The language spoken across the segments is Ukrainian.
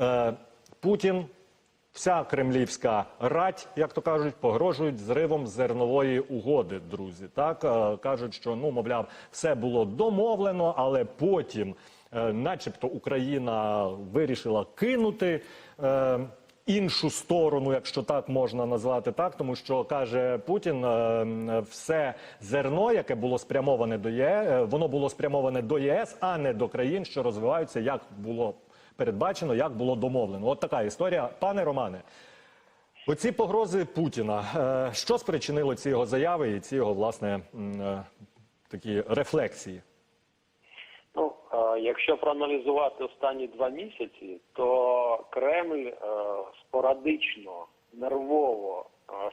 Е, Путін, вся кремлівська рать, як то кажуть, погрожують зривом зернової угоди, друзі. Так Е, кажуть, що ну мовляв, все було домовлено, але потім, е, начебто, Україна вирішила кинути. Іншу сторону, якщо так можна назвати так, тому що каже Путін, все зерно, яке було спрямоване до ЄС, воно було спрямоване до ЄС, а не до країн, що розвиваються, як було передбачено, як було домовлено. От така історія. Пане Романе, оці погрози Путіна. е, Що спричинило ці його заяви і ці його власне е, такі рефлексії? Ну, е, якщо проаналізувати останні два місяці, то Кремль спорадично, нервово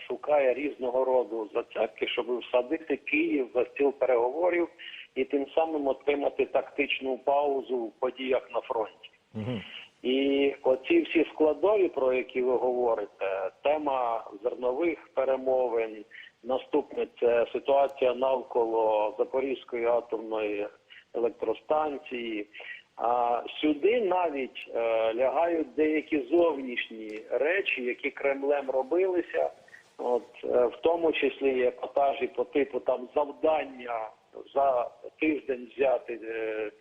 шукає різного роду зацепки, щоб всадити Київ за стіл переговорів і тим самим отримати тактичну паузу в подіях на фронті. І оці всі складові, про які ви говорите, тема зернових перемовин, наступне це ситуація навколо Запорізької атомної електростанції. А сюди навіть е, лягають деякі зовнішні речі, які Кремлем робилися, от е, в тому числі і епатажі по типу там завдання за тиждень взяти, е,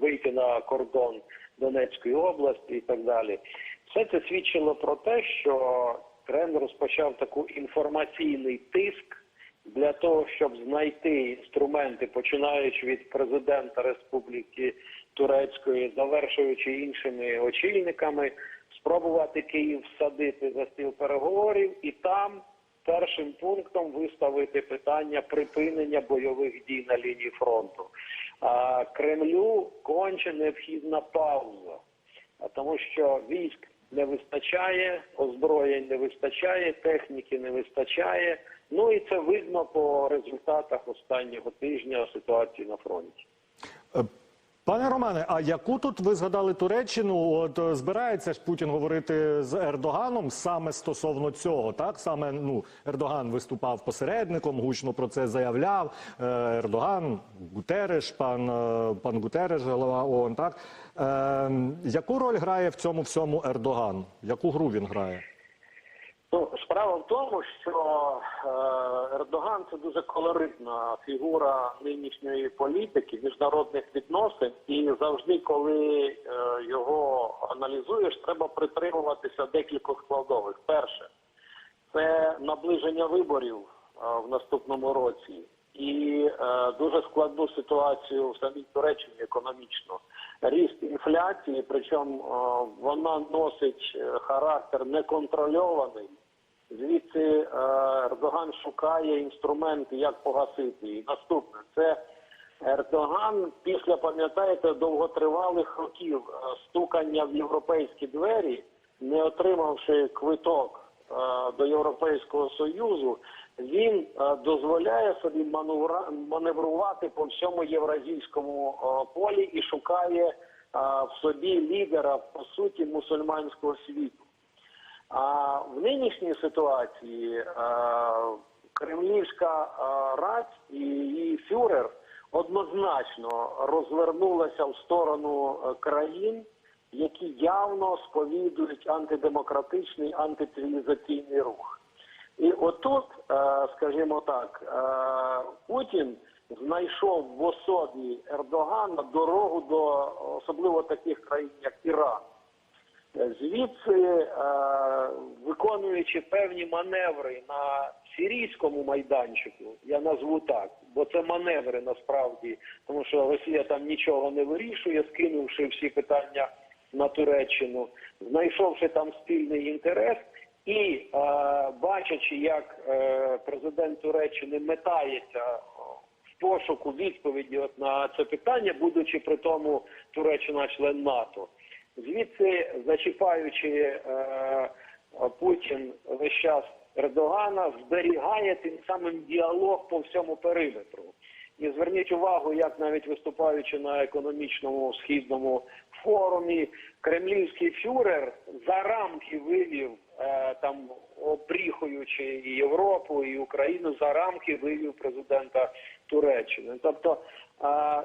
вийти на кордон Донецької області і так далі. Все це свідчило про те, що Кремль розпочав таку інформаційний тиск для того, щоб знайти інструменти, починаючи від президента Республіки Турецької, завершуючи іншими очільниками, спробувати Київ всадити за стіл переговорів і там першим пунктом виставити питання припинення бойових дій на лінії фронту. Кремлю конче необхідна пауза, тому що військ не вистачає, озброєнь не вистачає, техніки не вистачає. Ну і це видно по результатах останнього тижня ситуації на фронті. Пане Романе, а яку тут ви згадали Туреччину? От е, збирається ж Путін говорити з Ердоганом саме стосовно цього, так саме ну Ердоган виступав посередником, гучно про це заявляв. Е, Ердоган, Гутереш, пан е, пан Гутереш, голова ООН, так е, яку роль грає в цьому всьому Ердоган? Яку гру він грає? Ну, справа в тому, що е, Ердоган це дуже колоритна фігура нинішньої політики, міжнародних відносин, і завжди, коли е, його аналізуєш, треба притримуватися декількох складових. Перше, це наближення виборів е, в наступному році і дуже складну ситуацію в самій Туреччині економічно. Ріст інфляції, причому вона носить характер неконтрольований. Звідси е, Ердоган шукає інструменти, як погасити її. Наступне це Ердоган після пам'ятаєте довготривалих років е, стукання в європейські двері, не отримавши квиток е, до Європейського союзу, він дозволяє собі маневрувати по всьому євразійському полі і шукає в собі лідера по суті мусульманського світу. А в нинішній ситуації е, кремлівська е, рать і її фюрер однозначно розвернулася в сторону е, країн, які явно сповідують антидемократичний антицивілізаційний рух. І отут, скажімо так, Путін знайшов в особі Ердогана дорогу до особливо таких країн, як Іран. Звідси, е, виконуючи певні маневри на сирійському майданчику, я назву так, бо це маневри насправді, тому що Росія там нічого не вирішує, скинувши всі питання на Туреччину, знайшовши там спільний інтерес, і е, бачачи, як е, президент Туреччини метається в пошуку відповіді от на це питання, будучи при тому Туреччина член НАТО. Звідси зачіпаючи е, Путін весь час Ердогана, зберігає тим самим діалог по всьому периметру. І зверніть увагу, як навіть виступаючи на економічному східному форумі, кремлівський фюрер за рамки вивів е, там, обріхуючи і Європу, і Україну за рамки вивів президента Туреччини. Тобто е,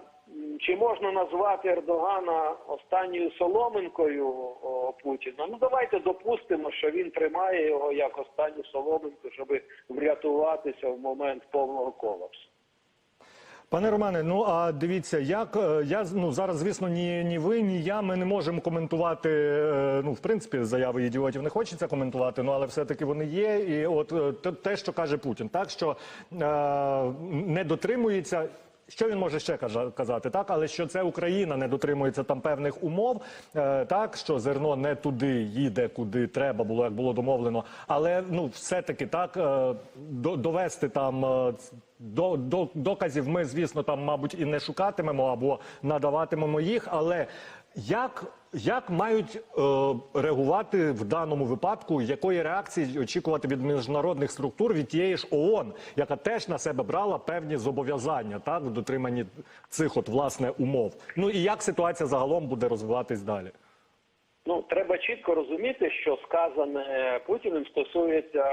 чи можна назвати Ердогана останньою соломинкою Путіна? Ну давайте допустимо, що він тримає його як останню соломинку, щоб врятуватися в момент повного колапсу. Пане Романе, ну а дивіться, як е, я ну зараз, звісно, ні, ні ви, ні я. Ми не можемо коментувати. е, Ну, в принципі, заяви ідіотів не хочеться коментувати. Ну але все-таки вони є. І от е, те- що каже Путін, так що е, не дотримується. Що він може ще казати, так, але що це Україна не дотримується там певних умов, е, так що зерно не туди їде, куди треба було, як було домовлено. Але ну все-таки так е, довести там е, до, до доказів. Ми, звісно, там, мабуть, і не шукатимемо або надаватимемо їх. Але як, як мають е, реагувати в даному випадку, якої реакції очікувати від міжнародних структур від тієї ж ООН, яка теж на себе брала певні зобов'язання, так в дотриманні цих от власне умов? Ну і як ситуація загалом буде розвиватись далі? Ну, треба чітко розуміти, що сказане Путіним стосується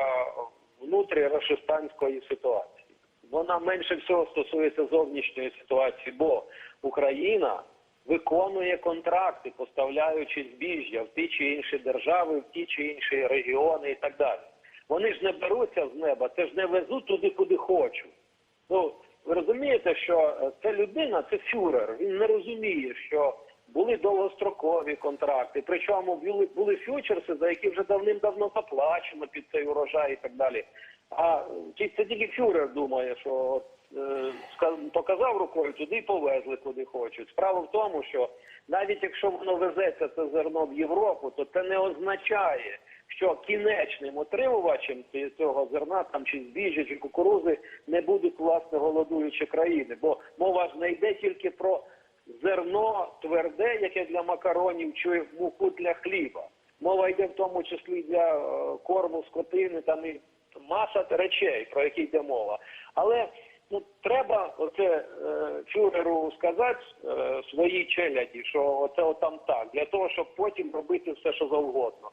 внутрішньорошистанської ситуації. Вона менше всього стосується зовнішньої ситуації, бо Україна виконує контракти, поставляючи збіжжя в ті чи інші держави, в ті чи інші регіони і так далі. Вони ж не беруться з неба, це ж не везуть туди, куди хочуть. Ну, ви розумієте, що е, ця людина це фюрер. Він не розуміє, що були довгострокові контракти, причому були, були фьючерси, за які вже давним-давно заплачено під цей урожай і так далі. А це тільки фюрер думає, що от, показав рукою, туди й повезли куди хочуть. Справа в тому, що навіть якщо воно везеться це зерно в Європу, то це не означає, що кінечним отримувачем цього зерна там чи збіжжя, чи кукурузи не будуть власне голодуючі країни, бо мова ж не йде тільки про зерно тверде, яке для макаронів, чи муку для хліба. Мова йде в тому числі для е, корму скотини, там і маса речей, про які йде мова. Але ну треба оце е, фюреру сказати е, своїй челяді, що оце отам так, для того, щоб потім робити все, що завгодно.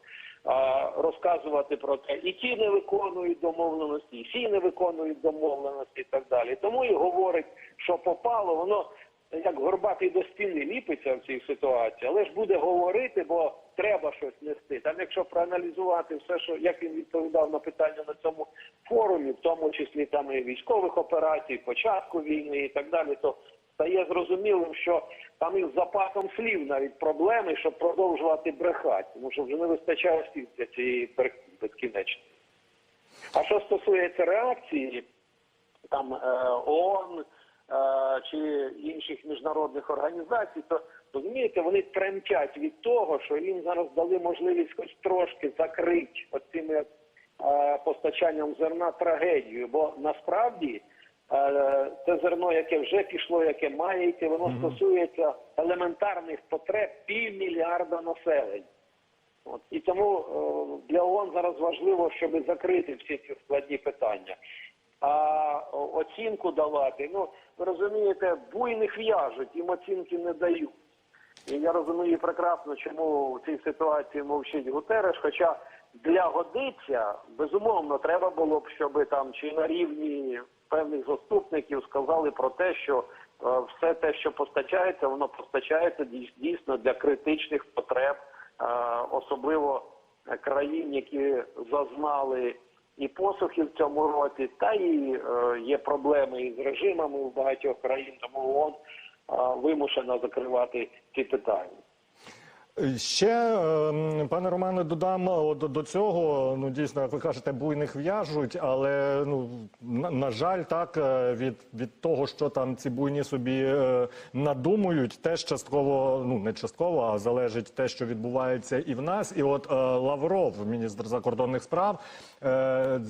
Розказувати про те, і ті не виконують домовленості, і всі не виконують домовленості і так далі. Тому і говорить, що попало, воно як горбатий до стіни ліпиться в цій ситуації, але ж буде говорити, бо треба щось нести. Там, якщо проаналізувати все, що як він відповідав на питання на цьому форумі, в тому числі там і військових операцій, початку війни і так далі, то стає зрозумілим, що там із запасом слів навіть проблеми, щоб продовжувати брехати, тому що вже не вистачає слів для цієї безкінечної. А що стосується реакції, там е, ООН е, чи інших міжнародних організацій, то розумієте, вони тремтять від того, що їм зараз дали можливість хоч трошки закрити оцими постачанням зерна трагедію. Бо насправді е, це зерно, яке вже пішло, яке має йти, воно стосується елементарних потреб півмільярда населення. От і тому е, для ООН зараз важливо, щоб закрити всі ці складні питання. А оцінку давати, ну ви розумієте, буйних в'яжуть, їм оцінки не дають. І я розумію прекрасно, чому в цій ситуації мовчить Гутереш. Хоча для годиця, безумовно, треба було б, щоб там чи на рівні певних заступників сказали про те, що е, все те, що постачається, воно постачається дійс- дійсно для критичних потреб, е, особливо країн, які зазнали і посухи в цьому році, та і е, є проблеми із режимами у багатьох країн, тому ООН вимушена закривати ці питання. Ще ем, пане Романе, додам до, до цього. Ну дійсно, як ви кажете, буйних в'яжуть, але ну на, на жаль, так е, від, від того, що там ці буйні собі е, надумують, теж частково, ну не частково, а залежить те, що відбувається і в нас. І от е, Лавров, міністр закордонних справ,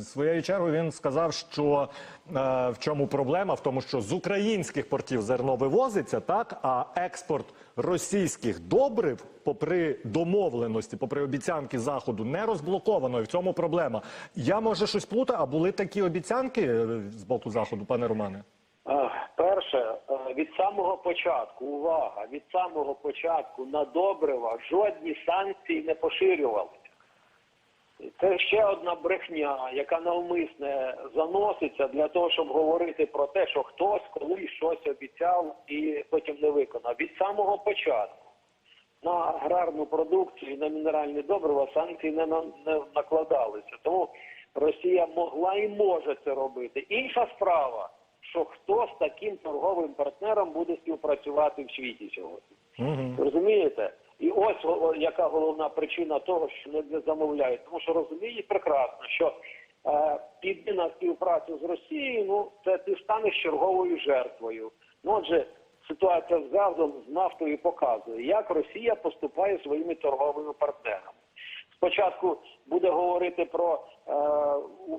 своєю чергою він сказав, що е, в чому проблема? В тому, що з українських портів зерно вивозиться, так а експорт російських добрив, попри домовленості, попри обіцянки заходу, не розблоковано. І в цьому проблема. Я може щось плутаю, а були такі обіцянки е, з боку заходу, пане Романе? Е, Перше, е, від самого початку, увага, від самого початку на добрива жодні санкції не поширювалися. Це ще одна брехня, яка навмисне заноситься для того, щоб говорити про те, що хтось колись щось обіцяв і потім не виконав. Від самого початку на аграрну продукцію і на мінеральні добрива санкції не, на- не накладалися. Тому Росія могла і може це робити. Інша справа, що хто з таким торговим партнером буде співпрацювати в світі сьогодні. Угу. Розумієте? І ось о- яка головна причина того, що не, замовляють. Тому що розуміють прекрасно, що е, піти на співпрацю з Росією, ну це ти станеш черговою жертвою. Ну, отже, ситуація з газом з нафтою показує, як Росія поступає своїми торговими партнерами. Спочатку буде говорити про е,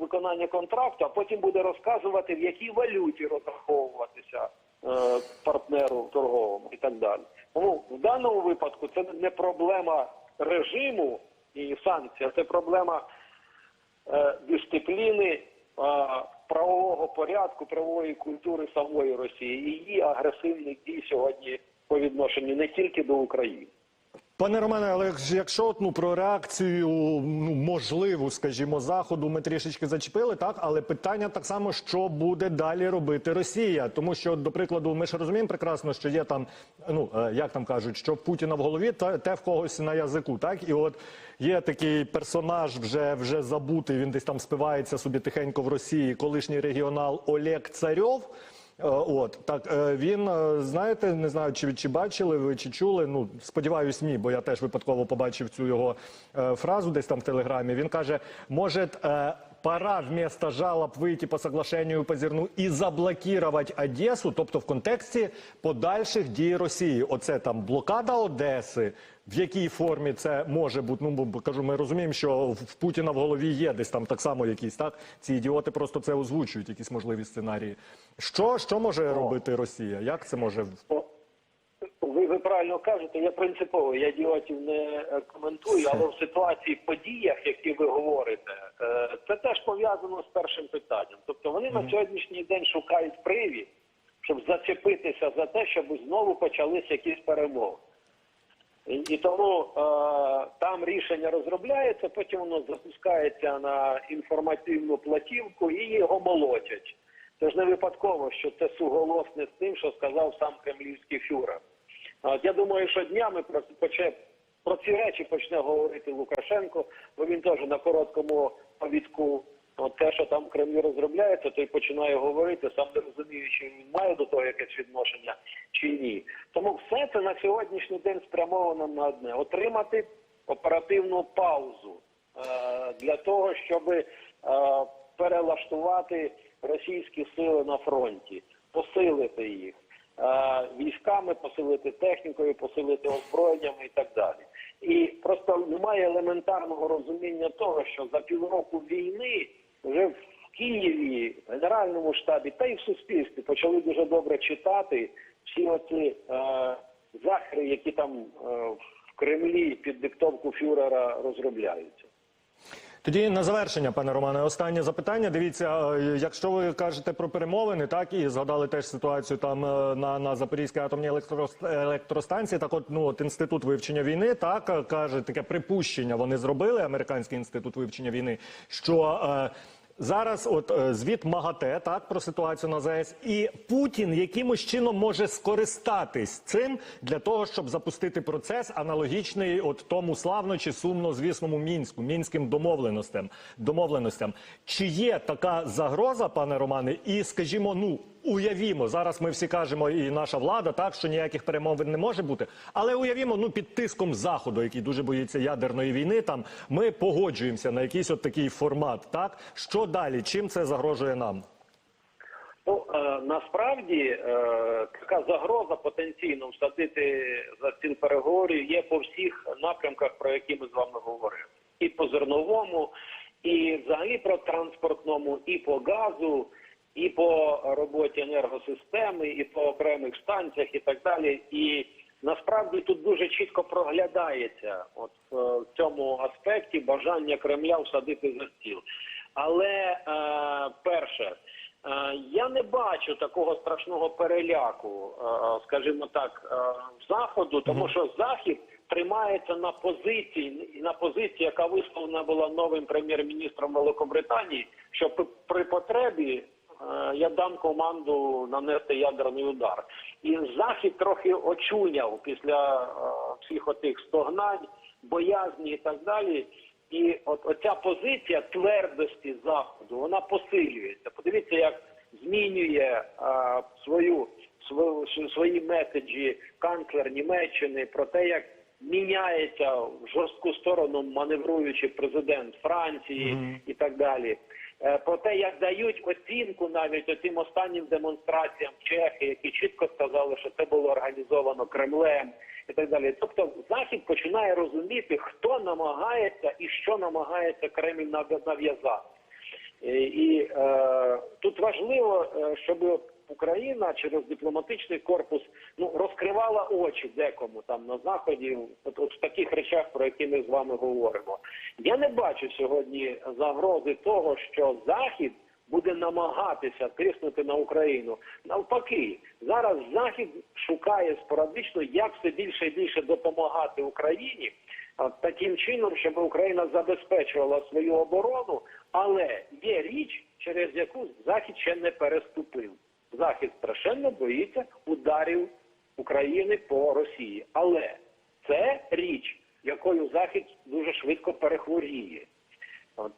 виконання контракту, а потім буде розказувати, в якій валюті розраховуватися е, партнеру торговому і так далі. Тому даному випадку це не проблема режиму і санкцій, а це проблема е, дисципліни е, правового порядку, правової культури самої Росії і її агресивних дій сьогодні по відношенню не тільки до України. Пане Романе, але якщо- ну, про реакцію ну, можливу, скажімо, заходу ми трішечки зачепили, так але питання так само, що буде далі робити Росія, тому що, до прикладу, ми ж розуміємо прекрасно, що є там, ну е, як там кажуть, що Путіна в голові, та те в когось на язику, так і от є такий персонаж, вже вже забутий. Він десь там спивається собі тихенько в Росії, колишній регіонал Олег Царьов. Е, От так е, він е, знаєте, не знаю, чи чи бачили ви чи чули. Ну сподіваюсь, ні, бо я теж випадково побачив цю його фразу десь там в телеграмі. Він каже: може, пора вместо жалоб вийти по соглашенню по зерну і заблокувати Одесу, тобто в контексті подальших дій Росії. Оце там блокада Одеси. В якій формі це може бути? Ну бо- кажу, ми розуміємо, що в Путіна в голові є десь там так само якісь так. Ці ідіоти просто це озвучують, якісь можливі сценарії. Що, що може робити Росія? Як це може Ви, ви правильно кажете, я принципово я ідіотів не е, коментую, але в ситуації подіях, які ви говорите, е, це теж пов'язано з першим питанням. Тобто вони на сьогоднішній день шукають привід, щоб зачепитися за те, щоб знову почались якісь перемоги. І, і тому е, там рішення розробляється, потім воно запускається на інформативну платівку і його молотять. Це ж не випадково, що це суголосне з тим, що сказав сам кремлівський фюрер. Я думаю, що днями про, про ці речі почне говорити Лукашенко, бо він теж на короткому повідку. Те, що там в Кремлі розробляється, то й починає говорити, сам не розуміє, чи він має до того якесь відношення чи ні. Тому все це на сьогоднішній день спрямовано на одне отримати оперативну паузу е, для того, щоб е, перелаштувати російські сили на фронті, посилити їх військами, посилити технікою, посилити озброєннями і так далі. І просто немає елементарного розуміння того, що за півроку війни вже в Києві, в Генеральному штабі та й в суспільстві почали дуже добре читати всі оці е, захри, які там е, в Кремлі під диктовку фюрера розробляються. Тоді на завершення, пане Романе, останнє запитання. Дивіться, е, якщо ви кажете про перемовини, так і згадали теж ситуацію там е, на, на Запорізькій атомній електро- електростанції. Так, от ну от інститут вивчення війни, так е, каже таке припущення. Вони зробили американський інститут вивчення війни, що Зараз, от е, звіт МАГАТЕ, так про ситуацію на ЗАЕС, і Путін якимось чином може скористатись цим для того, щоб запустити процес аналогічний от тому славно чи сумно звісному мінську, мінським домовленостям. Домовленостям. Чи є така загроза, пане Романе? І скажімо, ну уявімо, зараз ми всі кажемо, і наша влада, так що ніяких перемовин не може бути. Але уявімо, ну під тиском заходу, який дуже боїться ядерної війни, там ми погоджуємося на якийсь от такий формат. Так що далі? Чим це загрожує нам? Ну е, насправді е, така загроза потенційно всадити за стіл переговорів є по всіх напрямках, про які ми з вами говорили, і по зерновому, і взагалі про транспортному, і по газу, і по роботі енергосистеми, і по окремих станціях, і так далі. І насправді тут дуже чітко проглядається, от е, в цьому аспекті бажання Кремля всадити за стіл. Але е, перше. Е, Я не бачу такого страшного переляку, е, скажімо так, е, в заходу, тому що захід тримається на позиції, на позиції, яка висловлена була новим прем'єр-міністром Великобританії, що при, потребі я дам команду нанести ядерний удар. І захід трохи очуняв після е, всіх отих стогнань, боязні і так далі. І от оця позиція твердості заходу вона посилюється. Подивіться, як змінює е, свою свої меседжі канцлер Німеччини про те, як міняється в жорстку сторону маневруючий президент Франції і так далі. Е, Про те, як дають оцінку навіть оцим останнім демонстраціям Чехи, які чітко сказали, що це було організовано Кремлем і так далі. Тобто Захід починає розуміти, хто намагається і що намагається Кремль нав- нав'язати. Е, І е, тут важливо, е, щоб Україна через дипломатичний корпус ну розкривала очі декому там на заході, от, от в таких речах, про які ми з вами говоримо. Я не бачу сьогодні загрози того, що Захід буде намагатися тиснути на Україну. Навпаки, зараз Захід шукає спорадично, як все більше і більше допомагати Україні таким чином, щоб Україна забезпечувала свою оборону, але є річ, через яку Захід ще не переступив. Захід страшенно боїться ударів України по Росії, але це річ, якою Захід дуже швидко перехворіє.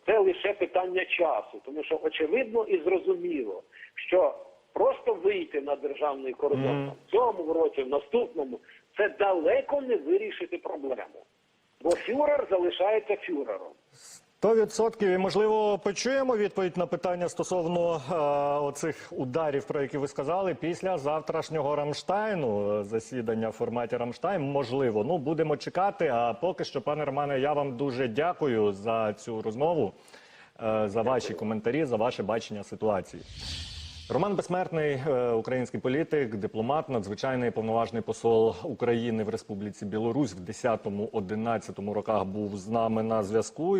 Це лише питання часу, тому що очевидно і зрозуміло, що просто вийти на державний кордон в цьому році, в наступному, це далеко не вирішити проблему. Бо фюрер залишається фюрером. Сто відсотків. І можливо почуємо відповідь на питання стосовно е, оцих ударів, про які ви сказали, після завтрашнього Рамштайну е, засідання в форматі Рамштайн. Можливо, ну будемо чекати. А поки що, пане Романе, я вам дуже дякую за цю розмову, е, за ваші коментарі, за ваше бачення ситуації. Роман Безсмертний, е, український політик, дипломат, надзвичайний повноважний посол України в Республіці Білорусь в 10-11 роках був з нами на зв'язку.